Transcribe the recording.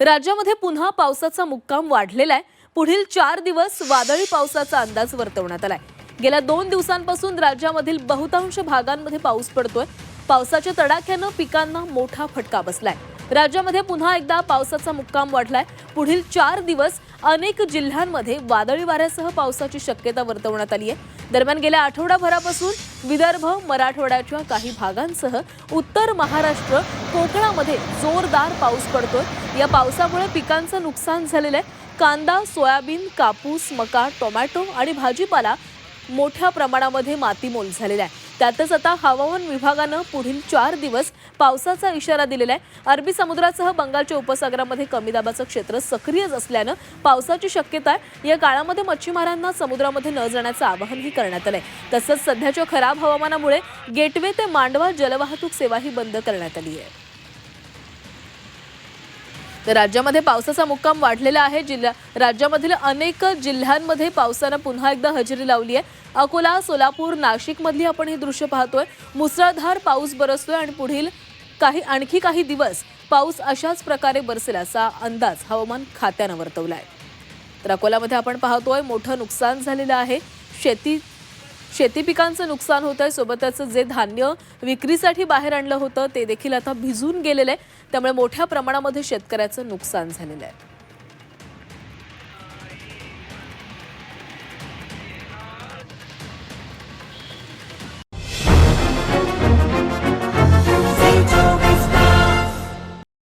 राज्यामध्ये पुन्हा पावसाचा मुक्काम वाढलेला आहे. पुढील चार दिवस वादळी पावसाचा अंदाज वर्तवण्यात आलाय. गेल्या दोन दिवसांपासून राज्यामधील बहुतांश भागांमध्ये पाऊस पडतोय. पावसाच्या तडाख्यानं पिकांना मोठा फटका बसलाय. राज्यामध्ये पुन्हा एकदा पावसाचा मुक्काम वाढलाय. पुढील चार दिवस अनेक जिल्ह्यांमध्ये वादळी वाऱ्यासह पावसाची शक्यता वर्तवण्यात आली आहे. दरम्यान गेल्या आठवडाभरापासून विदर्भ मराठवाड्याच्या काही भागांसह उत्तर महाराष्ट्र कोकणामध्ये जोरदार पाऊस पडतोय. या पावसामुळे पिकांचं नुकसान झालेलं आहे. कांदा सोयाबीन कापूस मका टोमॅटो आणि भाजीपाला मोठ्या प्रमाणामध्ये मातीमोल झालेला आहे. त्यातच आता हवामान विभागानं पुढील चार दिवस पावसाचा इशारा दिलेला आहे. अरबी समुद्रासह बंगालच्या उपसागरामध्ये कमी दाबाचं क्षेत्र सक्रियच असल्यानं पावसाची शक्यता आहे. या काळामध्ये मच्छीमारांना समुद्रामध्ये न जाण्याचं आवाहनही करण्यात आलंय. तसंच सध्याच्या खराब हवामानामुळे गेटवे ते मांडवा जलवाहतूक सेवाही बंद करण्यात आली आहे. तर राज्यामध्ये पावसाचा मुक्काम वाढलेला आहे. जिल्हा राज्यामधील अनेक जिल्ह्यांमध्ये पावसानं पुन्हा एकदा हजेरी लावली आहे. अकोला सोलापूर नाशिकमधली आपण हे दृश्य पाहतोय. मुसळधार पाऊस बरसतोय आणि पुढील काही आणखी काही दिवस पाऊस अशाच प्रकारे बरसेल असा अंदाज हवामान खात्यानं वर्तवला आहे तर अकोल्यामध्ये आपण पाहतोय मोठं नुकसान झालेलं आहे. शेती शेती पिकांचं नुकसान होत आहे सोबतच जे धान्य विक्रीसाठी बाहेर आणलं होतं ते देखील आता भिजून गेलेलं आहे. त्यामुळे मोठ्या प्रमाणामध्ये शेतकऱ्याचं नुकसान झालेलं आहे.